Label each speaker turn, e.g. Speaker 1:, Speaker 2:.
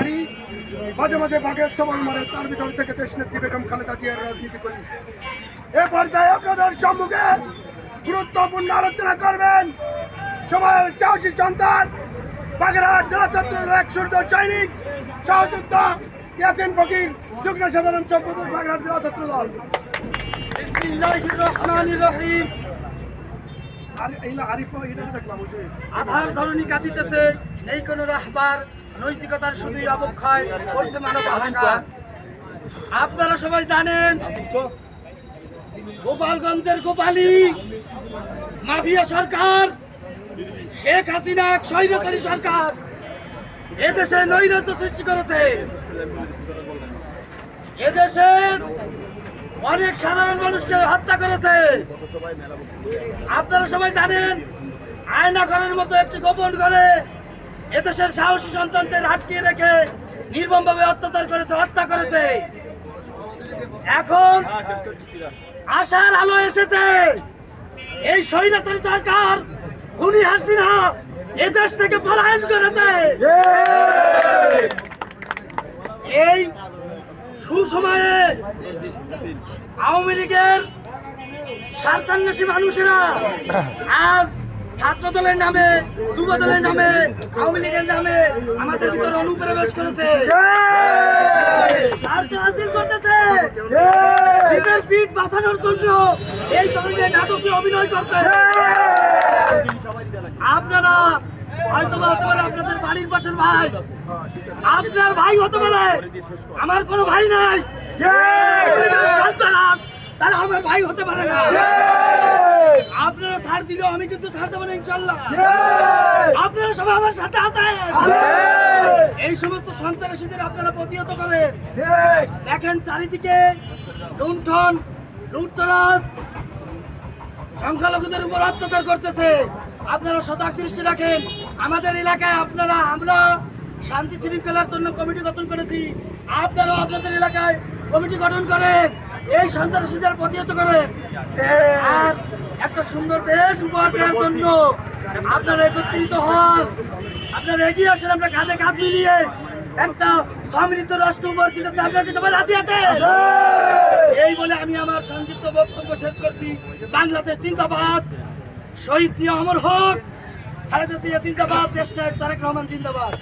Speaker 1: বাড়ি মাঝে মাঝে বাঘের ছবল মারে তার ভিতর থেকে দেশ নেত্রী বেগম খালেদা জিয়ার রাজনীতি করি। এ পর্যায়ে আপনাদের সম্মুখে গুরুত্বপূর্ণ আলোচনা করবেন সময়ের সাহসী সন্তান বাগেরহাট জেলা ছাত্র এক সূর্য সৈনিক সহযোদ্ধা ইয়াসিন ফকির যুগ্ম সাধারণ সম্পাদক বাগেরহাট জেলা ছাত্র দল
Speaker 2: আধার ধরণী কাঁদিতেছে নেই কোনো রাহবার। নৈতিকতার শুধুই অবক্ষয় করছে মানব আপনারা সবাই জানেন, গোপালগঞ্জের গোপালী, মাফিয়া সরকার, শেখ হাসিনা এক স্বৈরাচারী সরকার, এদেশে নৈরাজ্য সৃষ্টি করেছে। এদেশের অনেক সাধারণ মানুষকে হত্যা করেছে। আপনারা সবাই জানেন আয়না ঘরের মতো একটি গোপন ঘরে এদেশের সাহসী সন্তানদের আটকিয়ে রেখে নির্মমভাবে অত্যাচার করেছে, হত্যা করেছে। এখন আশার আলো এসেছে। এই স্বৈরাচারী সরকার খুনি হাসিনা এদেশ থেকে পলায়ন করেছে। এই সুসময়ে আওয়ামী লীগের স্বার্থান্বেষী মানুষেরা আজ ছাত্র দলের নামে যুব দলের নামে আওয়ামী লীগের নামে আমাদের ভিতরে অনুপ্রবেশ করেছে। স্বার্থ হাসিল করতেছে। নিজের পিঠ বাঁচানোর জন্য এই ধরনের নাটকে অভিনয় করতে আপনারা হয়তো হতে পারে আপনাদের বাড়ির পাশের ভাই। আপনার ভাই হতে পারে আমার কোনো ভাই নাই। তাহলে আমার ভাই হতে পারে না। আপনারা ছাড় দিলেও আমি কিন্তু ছাড় দেবো না ইনশাল্লাহ আপনারা সবাই আমার সাথে আছেন। এই সমস্ত সন্ত্রাসীদের আপনারা প্রতিহত করেন। দেখেন চারিদিকে লুণ্ঠন লুটতরাজ সংখ্যালঘুদের উপর অত্যাচার করতেছে। আপনারা সজাগ দৃষ্টি রাখেন। আমাদের এলাকায় আপনারা আমরা শান্তি শৃঙ্খলার জন্য কমিটি গঠন করেছি। আপনারাও আপনাদের এলাকায় কমিটি গঠন করেন। এই সন্ত্রাসীদের প্রতিহত করেন। আর একটা সুন্দর দেশ উপহার দেওয়ার জন্য। আপনারা একত্রিত হন। আপনারা এগিয়ে আসেন, আমরা কাঁধে কাঁধ মিলিয়ে একটা সমৃদ্ধ রাষ্ট্র উপহার দিতে আপনারা কি সবাই রাজি আছেন? এই বলে আমি আমার সংক্ষিপ্ত বক্তব্য শেষ করছি। বাংলাদেশ জিন্দাবাদ। শহীদ জিয়া অমর হোক। খালেদা জিয়া জিন্দাবাদ। দেশ নায়ক তারেক রহমান জিন্দাবাদ।